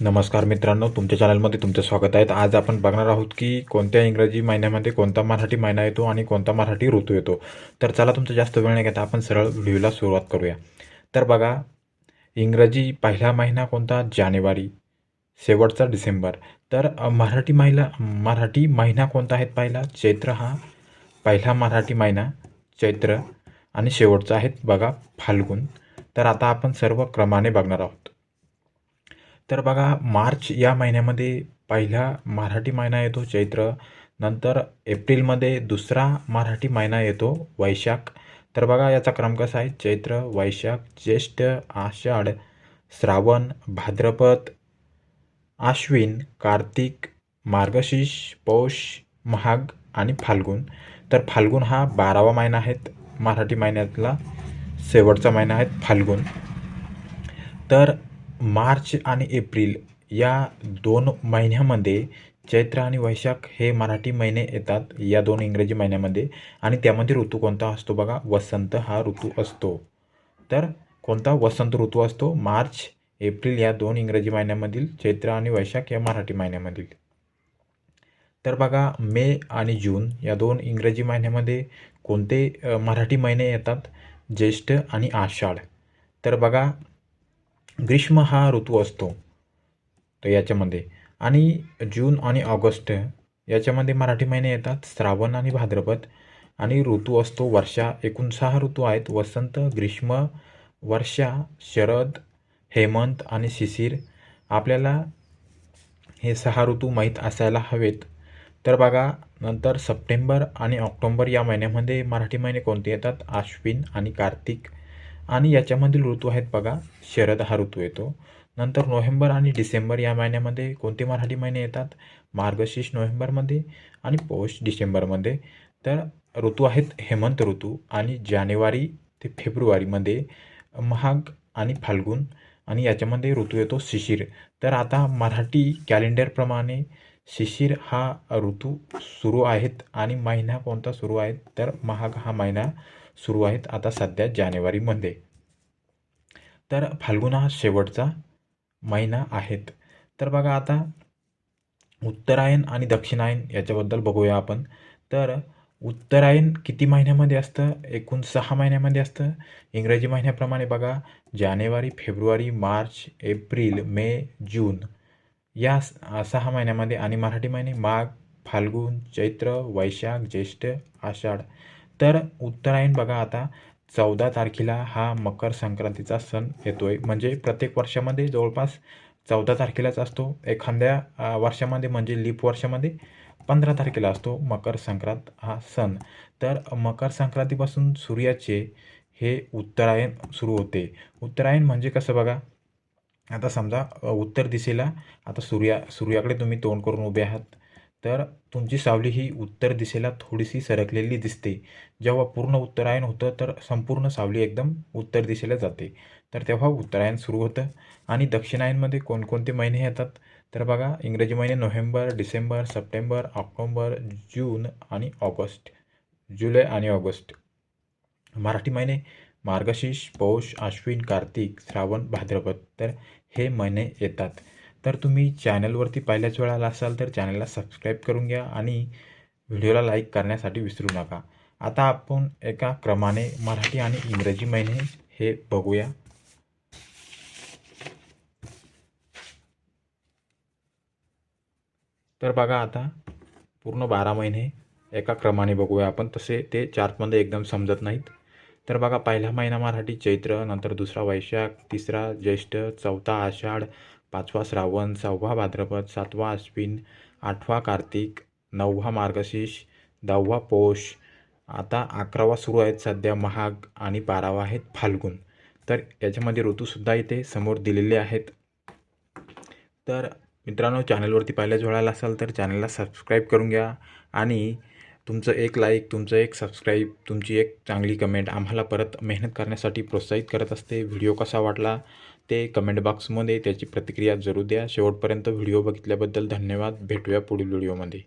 नमस्कार मित्रांनो तुमच्या चॅनलमध्ये तुमचं स्वागत आहे. आज आपण बघणार आहोत की कोणत्या इंग्रजी महिन्यामध्ये कोणता मराठी महिना येतो आणि कोणता मराठी ऋतू येतो. तर चला तुमचं जास्त वेळ नाही घेता आपण सरळ व्हिडिओला सुरुवात करूया. तर बघा इंग्रजी पहिला महिना कोणता? जानेवारी. शेवटचा डिसेंबर. तर मराठी महिला मराठी महिना कोणता आहे पहिला? चैत्र हा पहिला मराठी महिना चैत्र. आणि शेवटचा आहे बघा फाल्गुन. तर आता आपण सर्व क्रमाने बघणार आहोत. तर बघा मार्च या महिन्यामध्ये पहिला मराठी महिना येतो चैत्र नंतर एप्रिलमध्ये दुसरा मराठी महिना येतो वैशाख. तर बघा याचा क्रम कसा आहे? चैत्र वैशाख ज्येष्ठ आषाढ श्रावण भाद्रपद आश्विन कार्तिक मार्गशीर्ष पौष महाग आणि फाल्गुन. तर फाल्गुन हा बारावा महिना आहेत मराठी महिन्यातला शेवटचा महिना आहे फाल्गुन. तर मार्च आणि एप्रिल या दोन महिन्यामध्ये चैत्र आणि वैशाख हे मराठी महिने येतात या दोन इंग्रजी महिन्यामध्ये. आणि त्यामध्ये ऋतू कोणता असतो बघा? वसंत हा ऋतू असतो. तर कोणता वसंत ऋतू असतो? मार्च एप्रिल या दोन इंग्रजी महिन्यामधील चैत्र आणि वैशाख या मराठी महिन्यामधील. तर बघा मे आणि जून या दोन इंग्रजी महिन्यामध्ये कोणते मराठी महिने येतात? ज्येष्ठ आणि आषाढ. तर बघा ग्रीष्म हा ऋतू असतो. तर याच्यामध्ये. आणि जून आणि ऑगस्ट याच्यामध्ये मराठी महिने येतात. श्रावण आणि भाद्रपद. आणि ऋतू असतो वर्षा. एकूण सहा ऋतू आहेत. वसंत ग्रीष्म वर्षा शरद हेमंत आणि शिशिर. आपल्याला हे सहा ऋतू माहीत असायला हवेत. तर बघा नंतर सप्टेंबर आणि ऑक्टोंबर या महिन्यामध्ये मराठी महिने कोणते येतात? आश्विन आणि कार्तिक. आणि याच्यामधील ऋतू आहेत बघा. शरद हा ऋतू येतो. नंतर नोव्हेंबर आणि डिसेंबर या महिन्यामध्ये कोणते मराठी महिने येतात? मार्गशीर्ष नोव्हेंबरमध्ये आणि पौष डिसेंबरमध्ये. तर ऋतू आहेत हेमंत ऋतू आणि जानेवारी ते फेब्रुवारीमध्ये महाग आणि फाल्गुन आणि याच्यामध्ये ऋतू येतो शिशिर. तर आता मराठी कॅलेंडरप्रमाणे शिशिर हा ऋतू सुरू आहेत आणि महिना कोणता सुरू आहे? तर महाग हा महिना सुरू आहेत आता सध्या जानेवारीमध्ये तर फाल्गुन हा शेवटचा महिना आहेत. तर बघा आता उत्तरायण आणि दक्षिणायन याच्याबद्दल बघूया आपण. तर उत्तरायण किती महिन्यामध्ये असतं? एकूण सहा महिन्यामध्ये असतं. इंग्रजी महिन्याप्रमाणे बघा जानेवारी फेब्रुवारी मार्च एप्रिल मे जून या सहा महिन्यामध्ये आणि मराठी महिने माघ फाल्गुन चैत्र वैशाख ज्येष्ठ आषाढ तर उत्तरायण बघा आता चौदा तारखेला हा मकर संक्रांतीचा सण येतो आहे म्हणजे प्रत्येक वर्षामध्ये जवळपास चौदा तारखेलाच असतो. एखाद्या वर्षामध्ये म्हणजे लीप वर्षामध्ये पंधरा तारखेला असतो मकर संक्रांत हा सण. तर मकर संक्रांतीपासून सूर्याचे हे उत्तरायण सुरू होते. उत्तरायण म्हणजे कसं बघा आता समजा उत्तर दिशेला आता सूर्या सूर्याकडे तुम्ही तोंड करून उभे आहात. तर तुमची सावली ही उत्तर दिशेला थोडीशी सरकलेली दिसते. जेव्हा पूर्ण उत्तरायण होतं तर संपूर्ण सावली एकदम उत्तर दिशेला जाते. तर तेव्हा उत्तरायण सुरू होतं आणि दक्षिणायनमध्ये कोणकोणते महिने येतात? तर बघा इंग्रजी महिने November December September October June आणि ऑगस्ट. जुलै आणि ऑगस्ट. मराठी महिने मार्गशीर्ष पौष आश्विन कार्तिक श्रावण भाद्रपद. तर हे महिने येतात. तर तुम्ही चॅनलवरती पहिल्याच वेळाला असाल तर चॅनलला सबस्क्राईब करून घ्या आणि व्हिडिओला लाईक करण्यासाठी विसरू नका. आता आपण एका क्रमाने मराठी आणि इंग्रजी महिने हे बघूया. तर बघा आता पूर्ण बारा महिने एका क्रमाने बघूया आपण. तसे ते चार्टमध्ये एकदम समजत नाहीत. तर बघा पहिला महिना मराठी चैत्र नंतर दुसरा वैशाख तिसरा ज्येष्ठ चौथा आषाढ पाचवा श्रावण सहावा भाद्रपद सातवा अश्विन आठवा कार्तिक नववा मार्गशीर्ष दहावा पौष. आता अकरावा सुरू आहेत सध्या महाग आणि बारावा आहेत फाल्गुन. तर याच्यामध्ये ऋतूसुद्धा इथे समोर दिलेले आहेत. तर मित्रांनो चॅनलवरती पहिल्याच वेळाला असाल तर चॅनलला सबस्क्राईब करून घ्या आणि तुमचं एक लाईक तुमचं एक सबस्क्राईब तुमची एक चांगली कमेंट आम्हाला परत मेहनत करण्यासाठी प्रोत्साहित करत असते. व्हिडिओ कसा वाटला ते कमेंट बॉक्समध्ये त्याची प्रतिक्रिया जरूर द्या. शेवटपर्यंत व्हिडिओ बघितल्याबद्दल धन्यवाद. भेटूया पुढील व्हिडिओमध्ये